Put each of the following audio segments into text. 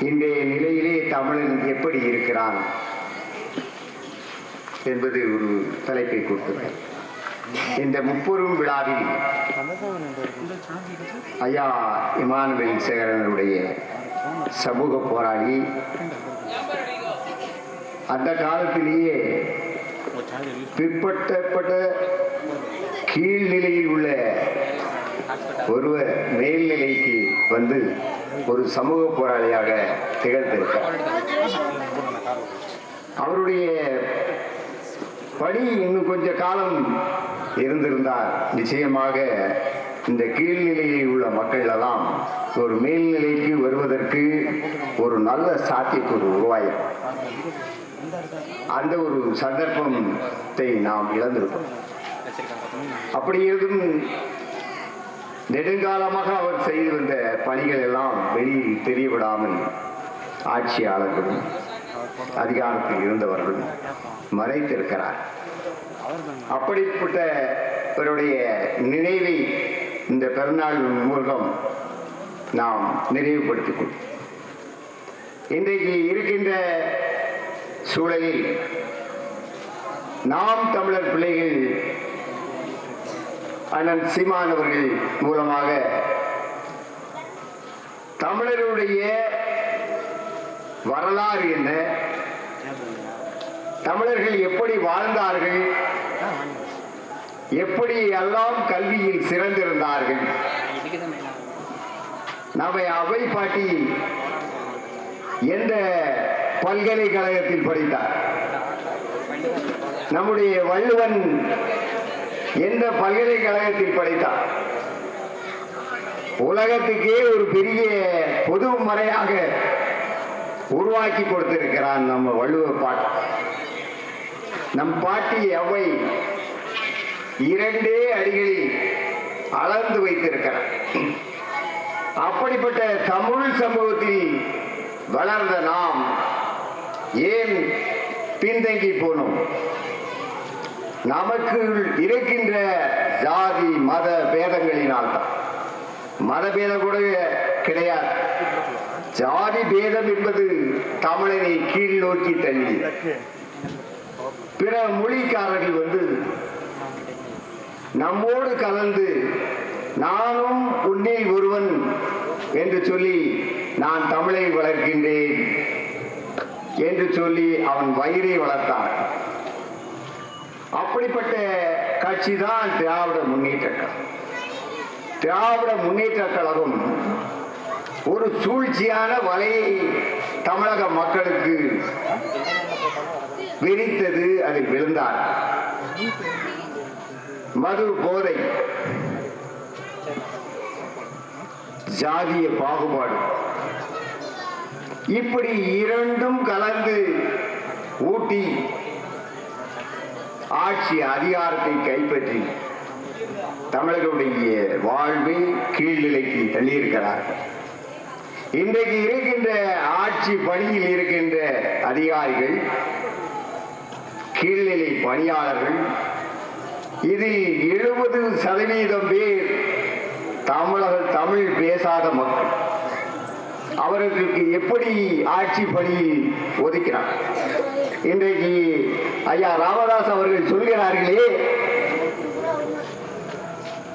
இன்றைய நிலையிலே தமிழன் எப்படி இருக்கிறான் என்பது ஒரு தலைப்பை கொடுத்தது இந்த முப்பெரும் விழாவில் ஐயா இமானுவேல் சேகரனுடைய சமூக போராளி அந்த காலத்திலேயே பிற்பட்டப்பட்ட கீழ்நிலையில் உள்ள ஒருவர் மேல்நிலைக்கு வந்து ஒரு சமூக போராளியாக திகழ்ந்திருக்கிறார் அவருடைய பணி இன்னும் கொஞ்ச காலம் இருந்திருந்தால் நிச்சயமாக இந்த கீழ்நிலையில் உள்ள மக்கள் எல்லாம் ஒரு மேல்நிலைக்கு வருவதற்கு ஒரு நல்ல சாத்தியக்கூறு உருவாயும் அந்த ஒரு சந்தர்ப்பத்தை நாம் இழந்திருக்கோம் அப்படி இருந்தும் நெடுங்காலமாக அவர் செய்து வந்த பணிகள் எல்லாம் வெளியில் தெரியவிடாமல் ஆட்சியாளர்களும் அதிகாரத்தில் இருந்தவர்களும் மறைத்திருக்கிறார். அப்படிப்பட்ட இவருடைய நினைவை இந்த பெருநாள் மூலம் நாம் நினைவுபடுத்திக் கொள்வோம். இன்றைக்கு இருக்கின்ற சூழலில் நாம் தமிழர் பிள்ளைகள் அண்ணன் சீமான் அவர்கள் மூலமாக. தமிழருடைய வரலாறு என்ன? தமிழர்கள் எப்படி வாழ்ந்தார்கள்? எப்படி எல்லாம் கல்வியில் சிறந்திருந்தார்கள்? நம்மை அவை பாட்டி எந்த பல்கலைக்கழகத்தில் படித்தார்? நம்முடைய வள்ளுவன் எந்த பல்கலைக்கழகத்தில் படித்தார் உலகத்துக்கே ஒரு பெரிய பொது முறையாக உருவாக்கி கொடுத்திருக்கிறான் நம்ம வள்ளுவ பாட்டு நம் பாட்டி அவை இரண்டே அடிகளில் அளந்து வைத்திருக்கிறார். அப்படிப்பட்ட தமிழ் சமூகத்தில் வளர்ந்த நாம் ஏன் பின்தங்கி போனோம்? நமக்கு இருக்கின்ற ஜாதி மத பேதங்களினால் தான் மத பேதம் கூட கிடையாது. ஜாதி பேதம் என்பது தமிழனை கீழ் நோக்கி தள்ளி. பிற மொழிக்காரர்கள் வந்து நம்மோடு கலந்து நானும் உன்னில் ஒருவன் என்று சொல்லி நான் தமிழை வளர்க்கின்றேன் என்று சொல்லி அவன் வயிறை வளர்த்தான். அப்படிப்பட்ட கட்சி தான் திராவிட முன்னேற்ற கழகம். திராவிட முன்னேற்ற கழகம் ஒரு சூழ்ச்சியான வலையை தமிழக மக்களுக்கு விரித்தது அதில் விழுந்தார். மது போதை ஜாதிய பாகுபாடு. இப்படி இரண்டும் கலந்து ஊட்டி ஆட்சி அதிகாரத்தை கைப்பற்றி தமிழர்களுடைய வாழ்வை கீழ்நிலைக்கு தள்ளியிருக்கிறார்கள் இன்றைக்கு இருக்கின்ற ஆட்சி பணியில் இருக்கின்ற அதிகாரிகள் கீழ்நிலை பணியாளர்கள் இதில் எழுபது சதவீதம் பேர் தமிழக தமிழ் பேசாத மக்கள். அவர்களுக்கு எப்படி ஆட்சி பணியில் ஒதுக்கிறார்? இன்றைக்கு ஐயா ராமதாஸ் அவர்கள் சொல்கிறார்களே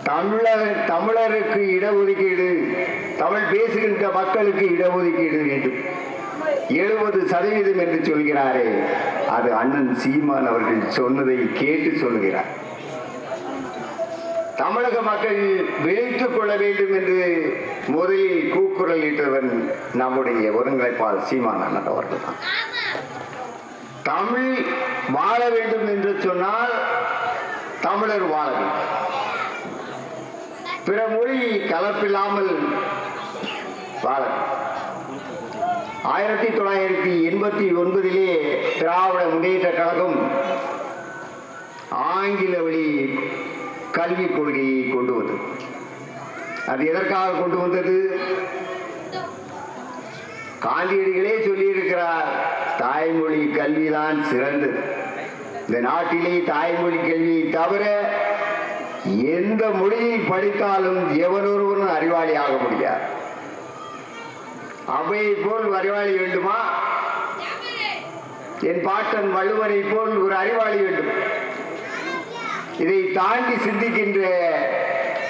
தமிழர் தமிழருக்கு இடஒதுக்கீடு தமிழ் பேசுகின்ற மக்களுக்கு இடஒதுக்கீடு வேண்டும். எழுபது சதவீதம் என்று சொல்கிறாரே அது அண்ணன் சீமான் அவர்கள் சொன்னதை கேட்டு சொல்கிறார். தமிழக மக்கள் விழித்துக் கொள்ள வேண்டும் என்று முதலில் கூக்குரல் இட்டவன் நம்முடைய ஒருங்கிணைப்பாளர் சீமான் அண்ணன் அவர்கள் தான் தமிழ் வாழ வேண்டும் என்று சொன்னால் தமிழர் வாழ வேண்டும். பிற மொழி கலப்பில்லாமல் வாழ ஆயிரத்தி தொள்ளாயிரத்தி எண்பத்தி ஒன்பதிலே திராவிட முன்னேற்ற கழகம் ஆங்கில வழி கல்விக் கொள்கையை கொண்டு வந்தது. அது எதற்காக கொண்டு வந்தது? காந்தியடிகளே சொல்லியிருக்கிறார் தாய்மொழி கல்விதான் சிறந்தது இந்த நாட்டிலே தாய்மொழி கல்வியை தவிர எந்த மொழியை படித்தாலும் எவனொருவரும் அறிவாளி ஆக முடியாது. அவையை போல் அறிவாளி வேண்டுமா? என் பாட்டன் வள்ளுவரை போல் ஒரு அறிவாளி வேண்டும். இதை தாண்டி சிந்திக்கின்ற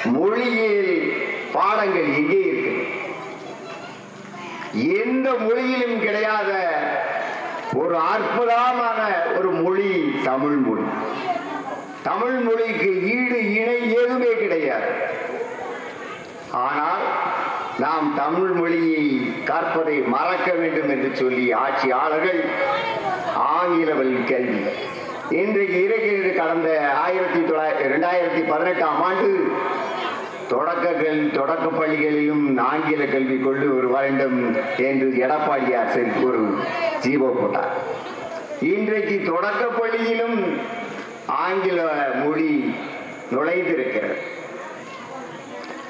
மொழியியல் பாடங்கள் எங்கே இருக்கு? எந்த மொழியிலும் கிடையாத ஒரு அற்புதமான ஒரு மொழி தமிழ் மொழி. தமிழ் மொழிக்கு ஈடு இணை எதுவுமே கிடையாது. ஆனால் நாம் தமிழ் மொழியை கற்பதை மறக்க வேண்டும் என்று சொல்லி ஆட்சியாளர்கள் ஆங்கில வழி கல்வி இன்றைக்கு இருக்கிறது கடந்த ஆயிரத்தி தொள்ளாயிரத்தி இரண்டாயிரத்தி பதினெட்டாம் ஆண்டு தொடக்க கல் தொடக்க பள்ளிகளையும் ஆங்கில கல்வி கொண்டு ஒரு வேண்டும் என்று எடப்பாடியார் சரி ஒரு ஜீவோ போட்டார். இன்றைக்கு தொடக்க பள்ளியிலும் ஆங்கில மொழி நுழைந்திருக்கிறது.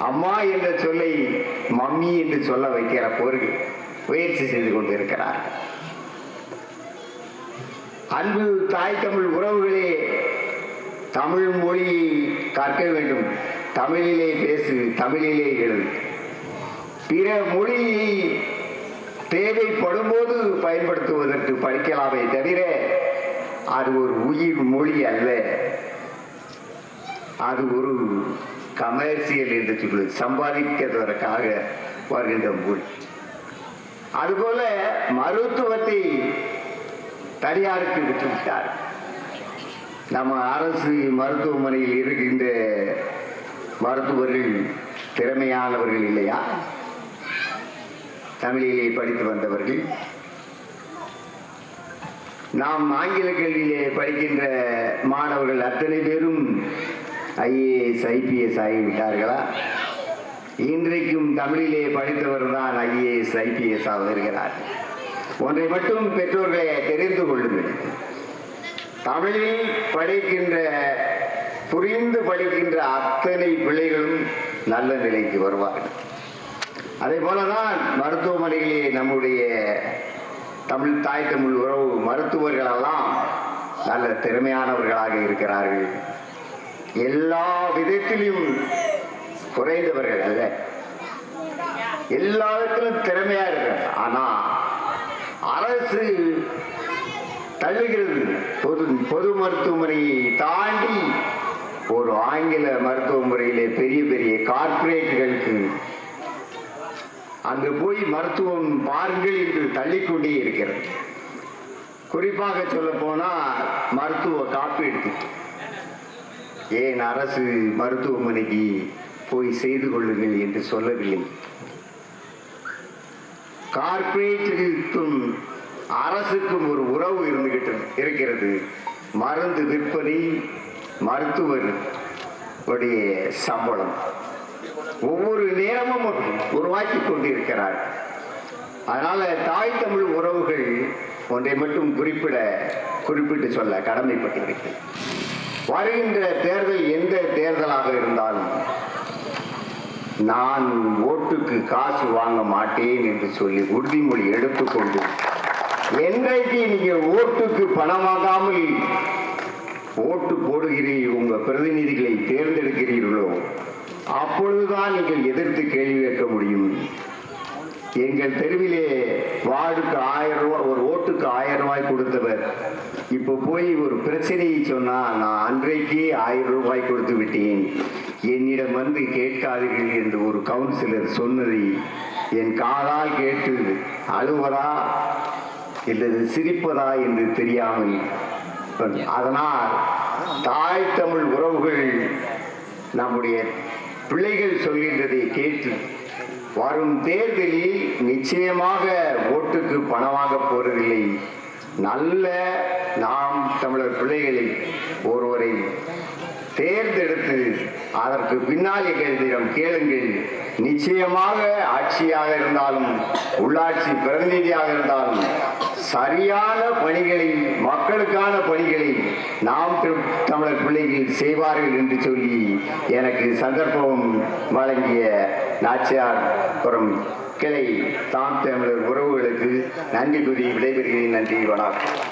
அம்மா என்ற சொல்லை மம்மி என்று சொல்ல வைக்கிற பொருள் முயற்சி செய்து கொண்டிருக்கிறார் அன்பு தாய் தமிழ் உறவுகளே தமிழ் மொழியை கற்க வேண்டும். தமிழிலே பேசு தமிழிலே எழுது பிற மொழியை தேவைப்படும் போது பயன்படுத்துவதற்கு படிக்கலாமே தவிர அது ஒரு உயிர் மொழி அல்ல. அது ஒரு கமர்சியல் என்று சொல்வது சம்பாதிக்கிறதற்காக வருகின்ற மொழி. அதுபோல மருத்துவத்தை தனியாருக்கு விட்டுவிட்டார்கள் நம்ம அரசு மருத்துவமனையில் இருக்கின்ற மருத்துவர்கள் திறமையானவர்கள் இல்லையா? தமிழிலே படித்து வந்தவர்கள். நாம் ஆங்கில கல்வியிலே படிக்கின்ற மாணவர்கள் அத்தனை பேரும் ஐஏஎஸ் ஐபிஎஸ் ஆகிவிட்டார்களா? இன்றைக்கும் தமிழிலே படித்தவர் தான் ஐஏஎஸ் ஐபிஎஸ் ஆக வருகிறார் ஒன்றை மட்டும் பெற்றோர்களை தமிழில் படிக்கின்ற புரிந்து படிக்கின்ற அத்தனை பிள்ளைகளும் நல்ல நிலைக்கு வருவார்கள். அதே போலதான் மருத்துவமனையிலே நம்முடைய தமிழ் தாய் தமிழ் உறவு மருத்துவர்கள் எல்லாம் நல்ல திறமையானவர்களாக இருக்கிறார்கள். எல்லா விதத்திலும் குறைந்தவர்கள் அல்ல. எல்லா விதத்திலும் திறமையா இருக்கிறார் ஆனா அரசு தள்ளுகிறது பொது பொது மருத்துவமனையை தாண்டி ஒரு ஆங்கில மருத்துவ முறையிலே பெரிய பெரிய கார்ப்பரேட்டுகளுக்கு அங்கு போய் மருத்துவம் பாருங்கள் என்று தள்ளிக்கொண்டே இருக்கிறது. குறிப்பாக சொல்ல போனால் மருத்துவ காப்பீடு ஏன் அரசு மருத்துவமனைக்கு போய் செய்து கொள்ளுங்கள் என்று சொல்லவில்லை. கார்பரேட்டு அரசுக்கும் ஒரு உறவு இருந்துகிட்டு இருக்கிறது. மருந்து விற்பனை மருத்துவர் உடைய சம்பளம். ஒவ்வொரு நேரமும் உருவாக்கி கொண்டிருக்கிறார். அதனால தாய் தமிழ் உறவுகள் ஒன்றை மட்டும் குறிப்பிட குறிப்பிட்டு சொல்ல கடமைப்பட்டிருக்கிறேன். வருகின்ற தேர்தல் எந்த தேர்தலாக இருந்தாலும் நான் ஓட்டுக்கு காசு வாங்க மாட்டேன் என்று சொல்லி உறுதிமொழி எடுத்துக்கொண்டு என்றைக்கு நீங்க ஓட்டுக்கு பணம் வாங்காமல் ஓட்டு போடுகிறீர்கள் உங்க பிரதிநிதிகளை தேர்ந்தெடுக்கிறீர்களோ அப்பொழுதுதான் நீங்கள் எதிர்த்து கேள்வி கேட்க முடியும். எங்கள் தெருவிலே வார்டுக்கு ஆயிரம் ரூபாய் ஒரு ஓட்டுக்கு ஆயிரம் ரூபாய் கொடுத்தவர். இப்போ போய் ஒரு பிரச்சனையை சொன்னா நான் அன்றைக்கு ஆயிரம் ரூபாய் கொடுத்து விட்டேன். என்னிடம் வந்து கேட்காதீர்கள் என்று ஒரு கவுன்சிலர் சொன்னதை என் காதால் கேட்டு அழுவதா இல்லது சிரிப்பதா என்று தெரியாமல். அதனால் தாய் தமிழ் உறவுகள் நம்முடைய பிள்ளைகள் சொல்கின்றதை கேட்டு வரும் தேர்தலில் நிச்சயமாக ஓட்டுக்கு பணமாக போறதில்லை. நல்ல நாம் தமிழர் பிள்ளைகளை ஒருவரை தேர்ந்தெடுத்து அதற்கு பின்னால் எங்களிடம் கேளுங்கள். நிச்சயமாக ஆட்சியாக இருந்தாலும் உள்ளாட்சி பிரதிநிதியாக இருந்தாலும் சரியான பணிகளை மக்களுக்கான பணிகளை நாம் தமிழர் பிள்ளைகள் செய்வார்கள் என்று சொல்லி எனக்கு சந்தர்ப்பம் வழங்கிய நாச்சியார் புறம் கிளை தாம் தமிழர் உறவுகளுக்கு நன்றி கூறி விடைபெறுகிறேன். நன்றி வணக்கம்.